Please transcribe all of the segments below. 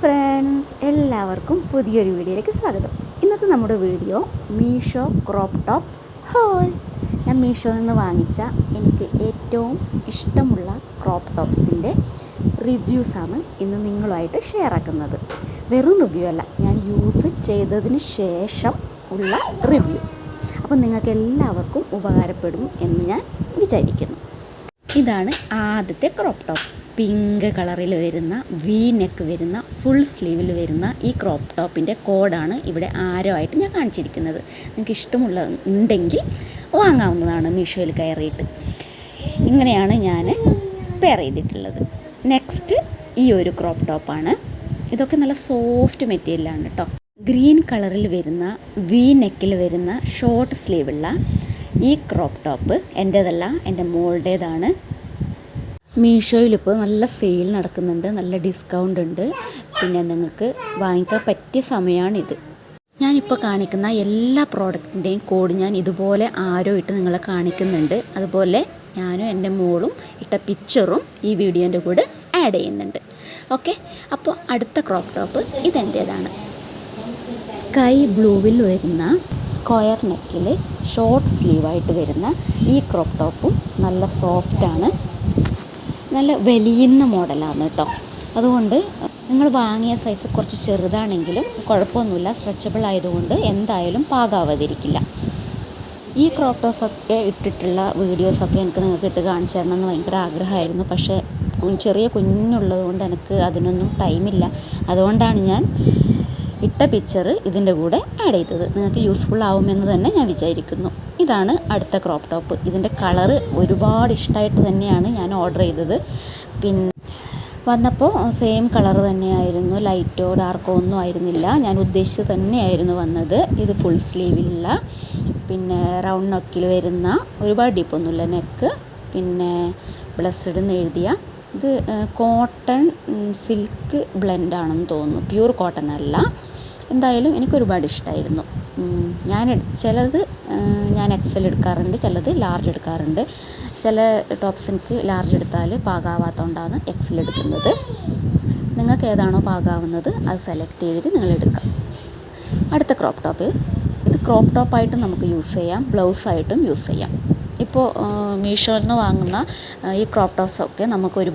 Friends എല്ലാവർക്കും പുതിയൊരു വീഡിയോയിലേക്ക് സ്വാഗതം. ഇന്നത്തെ നമ്മുടെ video Meesho crop top haul ഞാൻ മീഷോയിൽ നിന്ന് വാങ്ങിച്ച എനിക്ക് ഏറ്റവും ഇഷ്ടമുള്ള ക്രോപ്പ് ടോപ്സിന്റെ റിവ്യൂസാണ് ഇന്ന് നിങ്ങളുമായിട്ട് ഷെയർ ആക്കുന്നത്. വെറും റിവ്യൂ അല്ല ഞാൻ യൂസ് ചെയ്തതിന് ശേഷം ഉള്ള റിവ്യൂ അപ്പോൾ നിങ്ങൾക്ക് എല്ലാവർക്കും ഉപകാരപ്പെടും എന്ന് ഞാൻ വിചാരിക്കുന്നു. ഇതാണ് ആദ്യത്തെ ക്രോപ്പ് ടോപ്പ് പിങ്ക് കളറിൽ വരുന്ന വി നെക്ക് വരുന്ന ഫുൾ സ്ലീവിൽ വരുന്ന ഈ ക്രോപ്പ് ടോപ്പിന്റെ കോഡാണ് ഇവിടെ ആരോ ആയിട്ട് ഞാൻ കാണിച്ചിരിക്കുന്നത്. നിങ്ങൾക്ക് ഇഷ്ടമുള്ള ഉണ്ടെങ്കിൽ വാങ്ങാവുന്നതാണ് മീഷോയിൽ കയറിയിട്ട്. ഇങ്ങനെയാണ് ഞാൻ പെയർ ചെയ്തിട്ടുള്ളത്. നെക്സ്റ്റ് ഈ ഒരു ക്രോപ്പ് ടോപ്പാണ് ഇതൊക്കെ നല്ല സോഫ്റ്റ് മെറ്റീരിയലാണ് കേട്ടോ ഗ്രീൻ കളറിൽ വരുന്ന വി നെക്കിൽ വരുന്ന ഷോർട്ട് സ്ലീവുള്ള ഈ ക്രോപ്പ് ടോപ്പ് എന്റേതല്ല എന്റെ മോളുടേതാണ്. മീഷോയിൽ ഇപ്പോൾ നല്ല സെയിൽ നടക്കുന്നുണ്ട് നല്ല ഡിസ്കൗണ്ട് ഉണ്ട്. പിന്നെ നിങ്ങൾക്ക് വാങ്ങിക്കാൻ പറ്റിയ സമയമാണിത്. ഞാനിപ്പോൾ കാണിക്കുന്ന എല്ലാ പ്രോഡക്റ്റിന്റെയും കോഡ് ഞാൻ ഇതുപോലെ ആരോ ഇട്ട് നിങ്ങളെ കാണിക്കുന്നുണ്ട്. അതുപോലെ ഞാനും എന്റെ മോളും ഇട്ട പിക്ചറും ഈ വീഡിയോന്റെ കൂടെ ആഡ് ചെയ്യുന്നുണ്ട്. ഓക്കെ? അപ്പോൾ അടുത്ത ക്രോപ്പ് ടോപ്പ് ഇതെന്റേതാണ്. സ്കൈ ബ്ലൂവിൽ വരുന്ന സ്ക്വയർ നെക്കിൽ ഷോർട്ട് സ്ലീവായിട്ട് വരുന്ന ഈ ക്രോപ്പ് ടോപ്പും നല്ല സോഫ്റ്റാണ്. നല്ല വലിയുന്ന മോഡലാണ് കേട്ടോ. അതുകൊണ്ട് നിങ്ങൾ വാങ്ങിയ സൈസ് കുറച്ച് ചെറുതാണെങ്കിലും കുഴപ്പമൊന്നുമില്ല. സ്ട്രെച്ചബിൾ ആയതുകൊണ്ട് എന്തായാലും പാകാവാതിരിക്കില്ല ഈ ക്രോപ്പ് ടോപ്സൊക്കെ ഇട്ടിട്ടുള്ള വീഡിയോസൊക്കെ എനിക്ക് നിങ്ങൾക്ക് ഇട്ട് കാണിച്ചു തരണം എന്ന് ഭയങ്കര ആഗ്രഹമായിരുന്നു. പക്ഷേ ചെറിയ കുഞ്ഞുള്ളത് കൊണ്ട് എനിക്ക് അതിനൊന്നും ടൈമില്ല അതുകൊണ്ടാണ് ഞാൻ ഇട്ട പിക്ചർ ഇതിന്റെ കൂടെ ആഡ് ചെയ്തത്. നിങ്ങൾക്ക് യൂസ്ഫുൾ ആവുമെന്ന് തന്നെ ഞാൻ വിചാരിക്കുന്നു. ഇതാണ് അടുത്ത ക്രോപ്പ് ടോപ്പ് ഇതിന്റെ കളറ് ഒരുപാട് ഇഷ്ടമായിട്ട് തന്നെയാണ് ഞാൻ ഓർഡർ ചെയ്തത്. പിന്നെ വന്നപ്പോൾ സെയിം കളർ തന്നെയായിരുന്നു. ലൈറ്റോ ഡാർക്കോ ഒന്നും ആയിരുന്നില്ല. ഞാൻ ഉദ്ദേശിച്ചത് തന്നെയായിരുന്നു വന്നത്. ഇത് ഫുൾ സ്ലീവിലുള്ള പിന്നെ റൗണ്ട് നെക്കിൽ വരുന്ന ഒരുപാട് ഡീപ്പൊന്നുമില്ല നെക്ക് പിന്നെ ബ്ലസ്ഡ് എന്ന് എഴുതിയ. ഇത് കോട്ടൺ സിൽക്ക് ബ്ലെൻഡാണെന്ന് തോന്നുന്നു. പ്യൂർ കോട്ടൺ അല്ല. എന്തായാലും എനിക്കൊരുപാട് ഇഷ്ടമായിരുന്നു ഞാൻ ചിലത് ഞാൻ എക്സൽ എടുക്കാറുണ്ട് ചിലത് ലാർജ് എടുക്കാറുണ്ട്. ചില ടോപ്സ് എനിക്ക് ലാർജ് എടുത്താൽ പാകാവാത്തതുകൊണ്ടാണ് എക്സൽ എടുക്കുന്നത്. നിങ്ങൾക്ക് ഏതാണോ പാകാവുന്നത് അത് സെലക്ട് ചെയ്തിട്ട് നിങ്ങൾ എടുക്കാം അടുത്ത ക്രോപ്പ് ടോപ്പ് ഇത് ക്രോപ്പ് ടോപ്പായിട്ട് നമുക്ക് യൂസ് ചെയ്യാം ബ്ലൗസായിട്ടും യൂസ് ചെയ്യാം. ഇപ്പോൾ മീഷോയിൽ നിന്ന് വാങ്ങുന്ന ഈ ക്രോപ്പ് ടോപ്സൊക്കെ നമുക്ക് ഒരു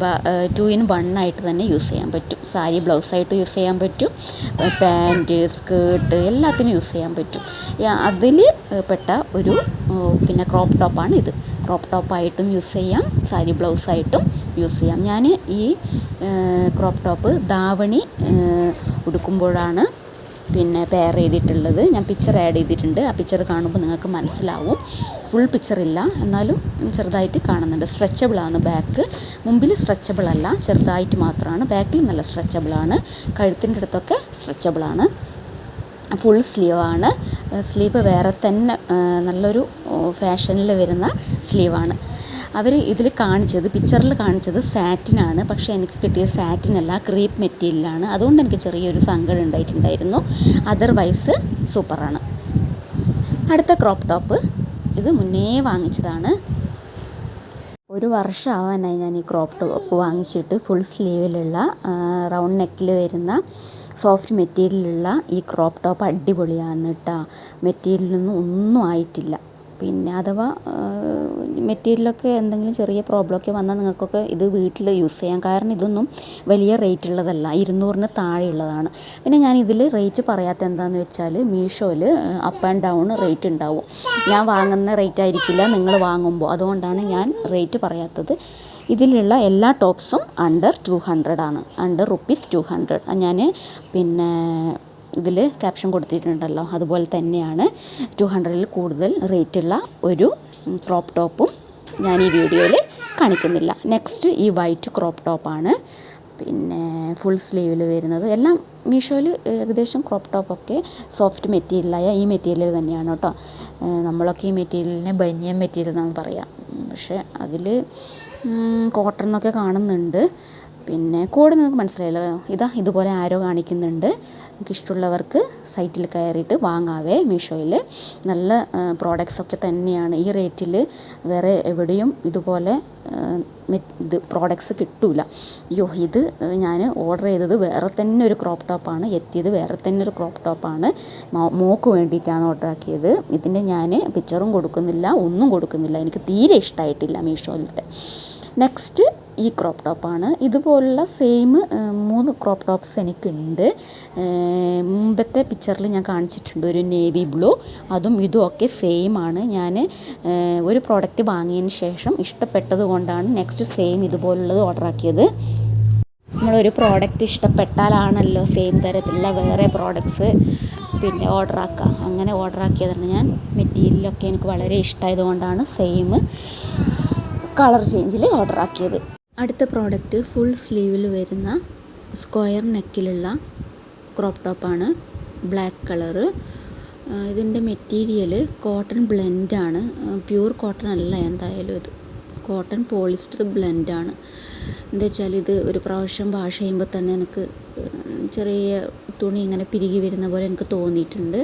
ടു ഇൻ വൺ ആയിട്ട് തന്നെ യൂസ് ചെയ്യാൻ പറ്റും. സാരി ബ്ലൗസായിട്ട് യൂസ് ചെയ്യാൻ പറ്റും. പാന്റ് സ്കേർട്ട് എല്ലാത്തിനും യൂസ് ചെയ്യാൻ പറ്റും. അതിൽ പെട്ട ഒരു പിന്നെ ക്രോപ്പ് ടോപ്പാണ് ഇത്. ക്രോപ്പ് ടോപ്പായിട്ടും യൂസ് ചെയ്യാം. സാരി ബ്ലൗസായിട്ടും യൂസ് ചെയ്യാം. ഞാൻ ഈ ക്രോപ്പ് ടോപ്പ് ദാവണി ഉടുക്കുമ്പോഴാണ് പിന്നെ പെയർ ചെയ്തിട്ടുള്ളത്. ഞാൻ പിക്ചർ ആഡ് ചെയ്തിട്ടുണ്ട്. ആ പിക്ചർ കാണുമ്പോൾ നിങ്ങൾക്ക് മനസ്സിലാവും. ഫുൾ പിക്ചർ ഇല്ല. എന്നാലും ചെറുതായിട്ട് കാണുന്നുണ്ട്. സ്ട്രെച്ചബിളാണ് ബാക്ക് മുമ്പിൽ സ്ട്രെച്ചബിൾ അല്ല. ചെറുതായിട്ട് മാത്രമാണ്. ബാക്കിൽ നല്ല സ്ട്രെച്ചബിളാണ് കഴുത്തിന്റെ അടുത്തൊക്കെ സ്ട്രെച്ചബിളാണ് ഫുൾ സ്ലീവാണ് സ്ലീവ് വേറെ തന്നെ നല്ലൊരു ഫാഷനിൽ വരുന്ന സ്ലീവാണ് അവർ ഇതിൽ കാണിച്ചത് പിക്ചറിൽ കാണിച്ചത് സാറ്റിനാണ് പക്ഷേ എനിക്ക് കിട്ടിയ സാറ്റിനല്ല ക്രീപ്പ് മെറ്റീരിയലാണ് അതുകൊണ്ട് എനിക്ക് ചെറിയൊരു സങ്കടം ഉണ്ടായിട്ടുണ്ടായിരുന്നു. അതർവൈസ് സൂപ്പറാണ് അടുത്ത ക്രോപ്പ് ടോപ്പ് ഇത് മുന്നേ വാങ്ങിച്ചതാണ്. ഒരു വർഷമാവാനായി ഞാൻ ഈ ക്രോപ്പ് ടോപ്പ് വാങ്ങിച്ചിട്ട് ഫുൾ സ്ലീവിലുള്ള റൗണ്ട് നെക്കിൽ വരുന്ന സോഫ്റ്റ് മെറ്റീരിയലുള്ള ഈ ക്രോപ്പ് ടോപ്പ് അടിപൊളിയാണ് കേട്ടോ മെറ്റീരിയലൊന്നും ഒന്നും ആയിട്ടില്ല. പിന്നെ അഥവാ മെറ്റീരിയലൊക്കെ എന്തെങ്കിലും ചെറിയ പ്രോബ്ലമൊക്കെ വന്നാൽ നിങ്ങൾക്കൊക്കെ ഇത് വീട്ടിൽ യൂസ് ചെയ്യാം. കാരണം ഇതൊന്നും വലിയ റേറ്റ് ഉള്ളതല്ല. ഇരുന്നൂറിന് താഴെയുള്ളതാണ്. പിന്നെ ഞാൻ ഇതിൽ റേറ്റ് പറയാത്ത എന്താണെന്ന് വെച്ചാൽ മീഷോയിൽ അപ്പ് ആൻഡ് ഡൗൺ റേറ്റ് ഉണ്ടാവും. ഞാൻ വാങ്ങുന്ന റേറ്റ് ആയിരിക്കില്ല നിങ്ങൾ വാങ്ങുമ്പോൾ. അതുകൊണ്ടാണ് ഞാൻ റേറ്റ് പറയാത്തത്. ഇതിലുള്ള എല്ലാ ടോപ്സും അണ്ടർ ടു ഹൺഡ്രഡ് ആണ്. അണ്ടർ റുപ്പീസ് ടു ഹൺഡ്രഡ് ഞാൻ പിന്നെ ഇതിൽ ക്യാപ്ഷൻ കൊടുത്തിട്ടുണ്ടല്ലോ. അതുപോലെ തന്നെയാണ് ടു ഹൺഡ്രഡിൽ കൂടുതൽ റേറ്റുള്ള ഒരു ക്രോപ്പ് ടോപ്പും ഞാൻ ഈ വീഡിയോയിൽ കാണിക്കുന്നില്ല. നെക്സ്റ്റ് ഈ വൈറ്റ് ക്രോപ്പ് ടോപ്പാണ് പിന്നെ ഫുൾ സ്ലീവിൽ വരുന്നത്. എല്ലാം മീഷോയിൽ ഏകദേശം ക്രോപ്പ് ടോപ്പൊക്കെ സോഫ്റ്റ് മെറ്റീരിയലായ ഈ മെറ്റീരിയൽ തന്നെയാണ് കേട്ടോ. നമ്മളൊക്കെ ഈ മെറ്റീരിയലിനെ ബനിയൻ മെറ്റീരിയൽ എന്നാണ് പറയുക പക്ഷേ അതിൽ കോട്ടൺ എന്നൊക്കെ കാണുന്നുണ്ട്. പിന്നെ കോഡ് നിങ്ങൾക്ക് മനസ്സിലായല്ലോ. ഇതാ ഇതുപോലെ ആരോ കാണിക്കുന്നുണ്ട്. നിങ്ങൾക്ക് ഇഷ്ടമുള്ളവർക്ക് സൈറ്റിൽ കയറിയിട്ട് വാങ്ങാവേ മീഷോയിൽ. നല്ല പ്രോഡക്റ്റ്സ് ഒക്കെ തന്നെയാണ്. ഈ റേറ്റിൽ വേറെ എവിടെയും ഇതുപോലെ ഇത് പ്രോഡക്റ്റ്സ് കിട്ടൂല. അയ്യോ ഇത് ഞാൻ ഓർഡർ ചെയ്തത് വേറെ തന്നെ ഒരു ക്രോപ്പ് ടോപ്പാണ് എത്തിയത് വേറെ തന്നെ ഒരു ക്രോപ്പ് ടോപ്പാണ് മോക്ക് വേണ്ടിയിട്ടാണ് ഓർഡർ ആക്കിയത്. ഇതിന്റെ ഞാൻ പിക്ചറും കൊടുക്കുന്നില്ല ഒന്നും കൊടുക്കുന്നില്ല. എനിക്ക് തീരെ ഇഷ്ടമായിട്ടില്ല മീഷോയിലത്തെ. നെക്സ്റ്റ് ഈ ക്രോപ്പ് ടോപ്പാണ് ഇതുപോലുള്ള സെയിം മൂന്ന് ക്രോപ്പ് ടോപ്സ് എനിക്കുണ്ട്. മുമ്പത്തെ പിക്ചറിൽ ഞാൻ കാണിച്ചിട്ടുണ്ട്. ഒരു നേവി ബ്ലൂ അതും ഇതും ഒക്കെ സെയിം ആണ്. ഞാൻ ഒരു പ്രോഡക്റ്റ് വാങ്ങിയതിന് ശേഷം ഇഷ്ടപ്പെട്ടത് കൊണ്ടാണ് നെക്സ്റ്റ് സെയിം ഇതുപോലുള്ളത് ഓർഡർ ആക്കിയത്. നമ്മളൊരു പ്രോഡക്റ്റ് ഇഷ്ടപ്പെട്ടാലാണല്ലോ സെയിം തരത്തിലുള്ള വേറെ പ്രോഡക്റ്റ്സ് പിന്നെ ഓർഡർ ആക്കുക അങ്ങനെ ഓർഡർ ആക്കിയതാണ് ഞാൻ. മെറ്റീരിയലൊക്കെ എനിക്ക് വളരെ ഇഷ്ടമായത് കൊണ്ടാണ് സെയിം കളർ ചേഞ്ചിൽ ഓർഡർ ആക്കിയത്. അടുത്ത പ്രോഡക്റ്റ് ഫുൾ സ്ലീവിൽ വരുന്ന സ്ക്വയർ നെക്കിലുള്ള ക്രോപ്പ് ടോപ്പാണ് ബ്ലാക്ക് കളറ് ഇതിന്റെ മെറ്റീരിയൽ കോട്ടൺ ബ്ലെൻഡാണ് പ്യൂർ കോട്ടൺ അല്ല എന്തായാലും ഇത്. കോട്ടൺ പോളിസ്റ്റർ ബ്ലെൻഡാണ് എന്താ വെച്ചാൽ ഇത് ഒരു പ്രാവശ്യം വാഷ് ചെയ്യുമ്പോൾ തന്നെ എനിക്ക് ചെറിയ തുണി ഇങ്ങനെ പിരികി വരുന്ന പോലെ എനിക്ക് തോന്നിയിട്ടുണ്ട്.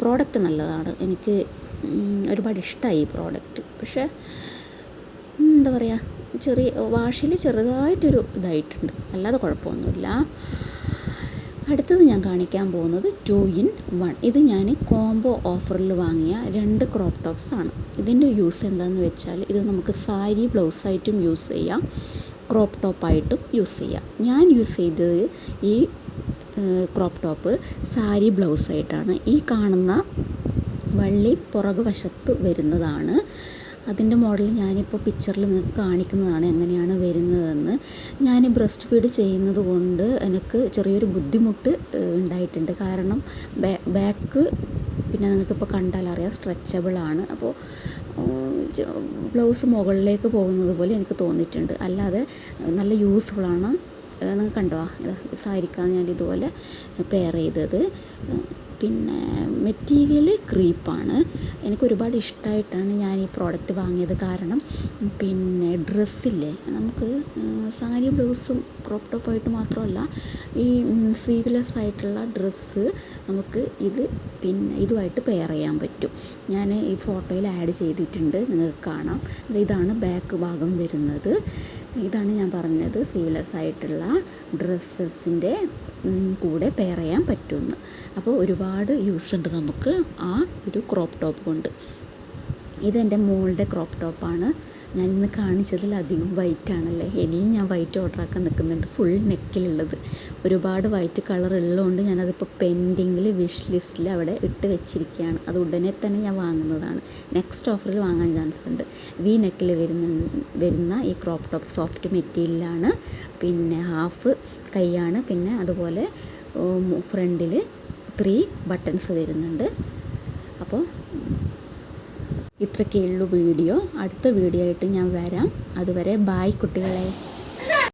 പ്രോഡക്റ്റ് നല്ലതാണ്. എനിക്ക് ഒരുപാട് ഇഷ്ടമായി ഈ പ്രോഡക്റ്റ് പക്ഷേ എന്താ പറയുക ചെറിയ വാഷിൽ ചെറുതായിട്ടൊരു ഇതായിട്ടുണ്ട്. അല്ലാതെ കുഴപ്പമൊന്നുമില്ല. അടുത്തത് ഞാൻ കാണിക്കാൻ പോകുന്നത് ടു ഇൻ വൺ ഇത് ഞാൻ കോംബോ ഓഫറിൽ വാങ്ങിയ രണ്ട് ക്രോപ്പ് ടോപ്സ് ആണ്. ഇതിന്റെ യൂസ് എന്താണെന്ന് വെച്ചാൽ ഇത് നമുക്ക് സാരി ബ്ലൗസായിട്ടും യൂസ് ചെയ്യാം. ക്രോപ്പ് ടോപ്പായിട്ടും യൂസ് ചെയ്യാം. ഞാൻ യൂസ് ചെയ്തത് ഈ ക്രോപ്പ് ടോപ്പ് സാരി ബ്ലൗസായിട്ടാണ് ഈ കാണുന്ന വള്ളി പുറകു വശത്ത് വരുന്നതാണ്. അതിന്റെ മോഡൽ ഞാനിപ്പോൾ പിക്ചറിൽ നിങ്ങൾക്ക് കാണിക്കുന്നതാണ് എങ്ങനെയാണ് വരുന്നതെന്ന്. ഞാൻ ബ്രസ്റ്റ് ഫീഡ് ചെയ്യുന്നത് കൊണ്ട് എനിക്ക് ചെറിയൊരു ബുദ്ധിമുട്ട് ഉണ്ടായിട്ടുണ്ട്. കാരണം ബാക്ക് പിന്നെ നിങ്ങൾക്കിപ്പോൾ കണ്ടാൽ അറിയാം ആണ്. അപ്പോൾ ബ്ലൗസ് മുകളിലേക്ക് പോകുന്നത് പോലെ എനിക്ക് തോന്നിയിട്ടുണ്ട്. അല്ലാതെ നല്ല യൂസ്ഫുള്ളാണ് നിങ്ങൾ കണ്ടോ? സാരിക്കാൻ ഞാൻ ഇതുപോലെ പെയർ ചെയ്തത്. പിന്നെ മെറ്റീരിയൽ ക്രീപ്പാണ്. എനിക്ക് ഒരുപാട് ഇഷ്ടമായിട്ടാണ് ഞാൻ ഈ പ്രോഡക്റ്റ് വാങ്ങിയത് കാരണം പിന്നെ ഡ്രസ്സില്ലേ നമുക്ക് സാരി ബ്ലൗസും ക്രോപ്പ് ടോപ്പായിട്ട് മാത്രമല്ല ഈ സ്ലീവ്ലെസ് ആയിട്ടുള്ള ഡ്രസ്സ് നമുക്ക് ഇത് പിന്നെ ഇതുമായിട്ട് പെയർ ചെയ്യാൻ പറ്റും. ഞാൻ ഈ ഫോട്ടോയിൽ ആഡ് ചെയ്തിട്ടുണ്ട് നിങ്ങൾക്ക് കാണാം. ഇതാണ് ബാക്ക് ഭാഗം വരുന്നത്. ഇതാണ് ഞാൻ പറഞ്ഞത് സീവ്ലെസ് ആയിട്ടുള്ള ഡ്രസ്സസിന്റെ കൂടെ പെയർ ചെയ്യാൻ പറ്റുമെന്ന്. അപ്പോൾ ഒരുപാട് യൂസ് ഉണ്ട് നമുക്ക് ആ ഒരു ക്രോപ്പ് ടോപ്പ് കൊണ്ട്. ഇതെന്റെ മോളുടെ ക്രോപ്പ് ടോപ്പാണ് ഞാൻ ഇന്ന് വൈറ്റ് ആണല്ലേ ഇനിയും ഞാൻ വൈറ്റ് ഓർഡർ ആക്കാൻ നിൽക്കുന്നുണ്ട്. ഫുൾ നെക്കിലുള്ളത് ഒരുപാട് വൈറ്റ് കളർ ഉള്ളതുകൊണ്ട് ഞാനതിപ്പോൾ പെൻഡിങ്ങിൽ വിഷ് ലിസ്റ്റിൽ അവിടെ ഇട്ട് വെച്ചിരിക്കുകയാണ്. അത് ഉടനെ തന്നെ ഞാൻ വാങ്ങുന്നതാണ്. നെക്സ്റ്റ് ഓഫറിൽ വാങ്ങാൻ ചാൻസ് ഉണ്ട്. വി നെക്കിൽ വരുന്ന വരുന്ന ഈ ക്രോപ്പ് ടോപ്പ് സോഫ്റ്റ് മെറ്റീരിയലാണ് പിന്നെ ഹാഫ് കൈയാണ്. പിന്നെ അതുപോലെ ഫ്രണ്ടിൽ ത്രീ ബട്ടൺസ് വരുന്നുണ്ട്. അപ്പോൾ ഇത്രയൊക്കെയുള്ളൂ വീഡിയോ. അടുത്ത വീഡിയോ ആയിട്ട് ഞാൻ വരാം. അതുവരെ ബായ് കുട്ടികളെ.